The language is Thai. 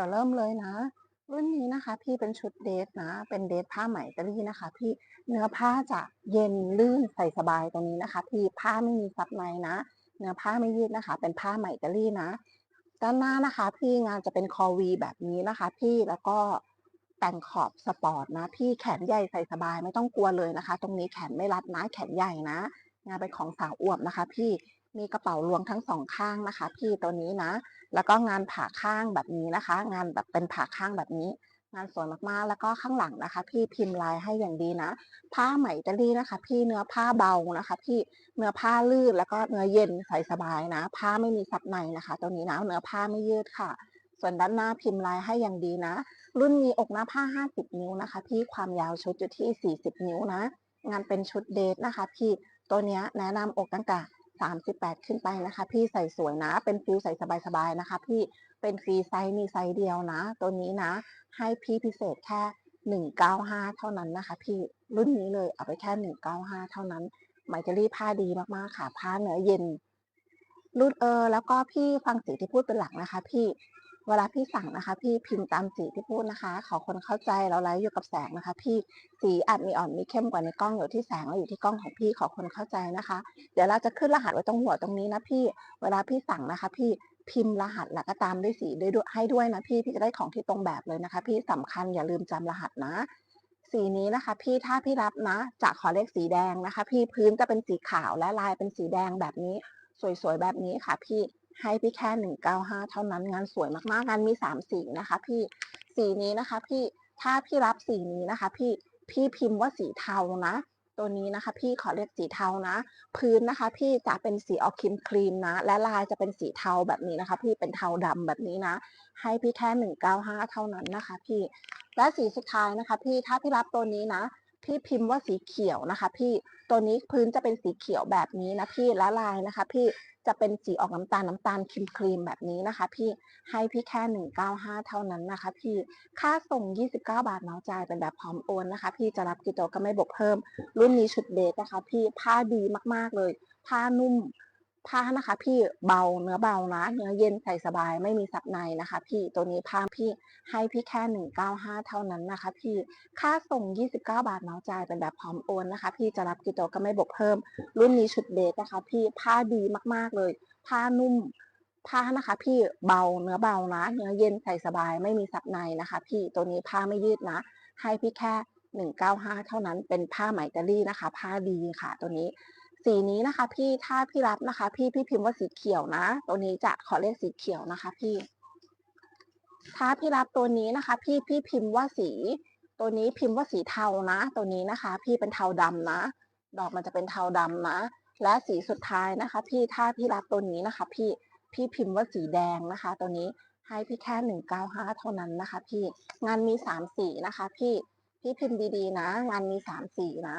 ดี๋ยวเริ่มเลยนะ รุ่นนี้นะคะพี่เป็นชุดเดทนะ เป็นเดทผ้าไหมอิตาลีนะคะ พี่เนื้อผ้าจะเย็นลื่นใส่สบายตรงนี้นะคะ พี่ผ้าไม่มีซับในนะ เนื้อผ้าไม่ยืดนะคะ เป็นผ้าไหมอิตาลีนะ ด้านหน้านะคะ พี่งานจะเป็นคอวีแบบนี้นะคะ พี่แล้วก็แต่งขอบสปอร์ตนะ พี่แขนใหญ่ใส่สบายไม่ต้องกลัวเลยนะคะ ตรงนี้แขนไม่รัดนะแขนใหญ่นะ งานเป็นของสาวอวบนะคะ พี่ มีกระเป๋าลวงทั้งสองข้างนะคะ พี่ตัวนี้นะ แล้วก็งานผ่าข้างแบบนี้นะคะ งานแบบเป็นผ่าข้างแบบนี้ งานสวยมากๆ แล้วก็ข้างหลังนะคะ พี่พิมพ์ลายให้อย่างดีนะ ผ้าไหมอิตาลีนะคะ พี่เนื้อผ้าเบานะคะ พี่เนื้อผ้าลื่นแล้วก็เนื้อเย็นใส่สบายนะ ผ้าไม่มีซับในนะคะ ตัวนี้นะเนื้อผ้าไม่ยืดค่ะ ส่วนด้านหน้าพิมพ์ลายให้อย่างดีนะ รุ่นมีอกหน้าผ้า 50 นิ้วนะคะ พี่ความยาวชุดอยู่ที่ 40 นิ้วนะ งานเป็นชุดเดทนะคะ พี่ตัวนี้แนะนำอกตั้งแต่ 38 ขึ้นไปนะคะ พี่ใส่สวยนะ เป็นฟิลใส่สบายๆนะคะ พี่เป็นฟรีไซส์มีไซส์เดียวนะ ตัวนี้นะ ให้พี่พิเศษแค่ 195 เท่านั้นนะคะ พี่รุ่นนี้เลยเอาไปแค่ 195 เท่านั้นไมเจะรี่ผ้าดีมากๆค่ะ ผ้าเนื้อเย็น รุ่นเออแล้วก็พี่ฟังสีที่พูดเป็นหลักนะคะ พี่ เวลาพี่สั่งนะคะ พี่พิมพ์ตามสีที่พูดนะคะ ขอคนเข้าใจเราไลฟ์อยู่กับแสงนะคะ พี่สีอาจมีอ่อนมีเข้มกว่าในกล้องอยู่ที่แสงแล้วอยู่ที่กล้องของพี่ขอคนเข้าใจนะคะ เดี๋ยวเราจะขึ้นรหัสไว้ตรงหัวตรงนี้นะพี่เวลาพี่สั่งนะคะ พี่พิมพ์รหัสแล้วก็ตามด้วยสีด้วยให้ด้วยนะพี่พี่จะได้ของที่ตรงแบบเลยนะคะ พี่สำคัญอย่าลืมจำรหัสนะ สีนี้นะคะ พี่ถ้าพี่รับนะ จะขอเลขสีแดงนะคะ พี่พื้นจะเป็นสีขาวและลายเป็นสีแดงแบบนี้ สวยๆแบบนี้ค่ะ พี่ ให้พี่แค่ 195 เท่านั้นงานสวยมากๆงานมี 3 สีนะคะ พี่สีนี้นะคะ พี่ถ้าพี่รับสีนี้นะคะ พี่พี่พิมพ์ว่าสีเทานะ ตัวนี้นะคะ พี่ขอเรียกสีเทานะ พื้นนะคะ พี่จะเป็นสีออกครีมครีมนะ และลายจะเป็นสีเทาแบบนี้นะคะ พี่เป็นเทาดำแบบนี้นะ ให้พี่แค่ 195 เท่านั้นนะคะ พี่และสีสุดท้ายนะคะ พี่ถ้าพี่รับตัวนี้นะ พี่พิมพ์ว่าสีเขียวนะคะ พี่ตัวนี้พื้นจะเป็นสีเขียวแบบนี้นะพี่ละลายนะคะ พี่จะเป็นสีออกน้ำตาลน้ำตาลครีมครีมแบบนี้นะคะ พี่ให้พี่แค่ 195 เท่านั้นนะคะ พี่ค่าส่ง 29 บาทเมาจ่ายเป็นแบบพร้อมโอนนะคะ พี่จะรับกี่ตัวก็ไม่บวกเพิ่ม รุ่นนี้ชุดเดทนะคะ พี่ผ้าดีมากๆเลย ผ้านุ่ม ผ้านะคะ พี่เบาเนื้อเบานะเนื้อเย็นใส่สบายไม่มีซับในนะคะ พี่ตัวนี้ผ้าพี่ให้พี่แค่ 195 เท่านั้นนะคะ พี่ค่าส่ง 29 บาทเมาจ่ายเป็นแบบพร้อมโอนนะคะ พี่จะรับกี่ตัวก็ไม่บวกเพิ่ม รุ่นนี้ชุดเดทนะคะ พี่ผ้าดีมากๆเลย ผ้านุ่มผ้านะคะ พี่เบาเนื้อเบานะเนื้อเย็นใส่สบายไม่มีซับในนะคะ พี่ตัวนี้ผ้าไม่ยืดนะ ให้พี่แค่ 195 เท่านั้นเป็นผ้าไหมตาลี่นะคะ ผ้าดีค่ะตัวนี้ สีนี้นะคะ พี่ถ้าพี่รับนะคะ พี่พี่พิมพ์ว่าสีเขียวนะ ตัวนี้จะขอเลขสีเขียวนะคะ พี่ ถ้าพี่รับตัวนี้นะคะ พี่พี่พิมพ์ว่าสี ตัวนี้พิมพ์ว่าสีเทานะ ตัวนี้นะคะ พี่เป็นเทาดำนะ ดอกมันจะเป็นเทาดำนะ และสีสุดท้ายนะคะ พี่ถ้าพี่รับตัวนี้นะคะ พี่พี่พิมพ์ว่าสีแดงนะคะ ตัวนี้ให้พี่แค่หนึ่งเก้าห้าเท่านั้นนะคะ พี่งานมีสามสีนะคะ พี่พี่พิมพ์ดีๆนะ งานมีสามสีนะ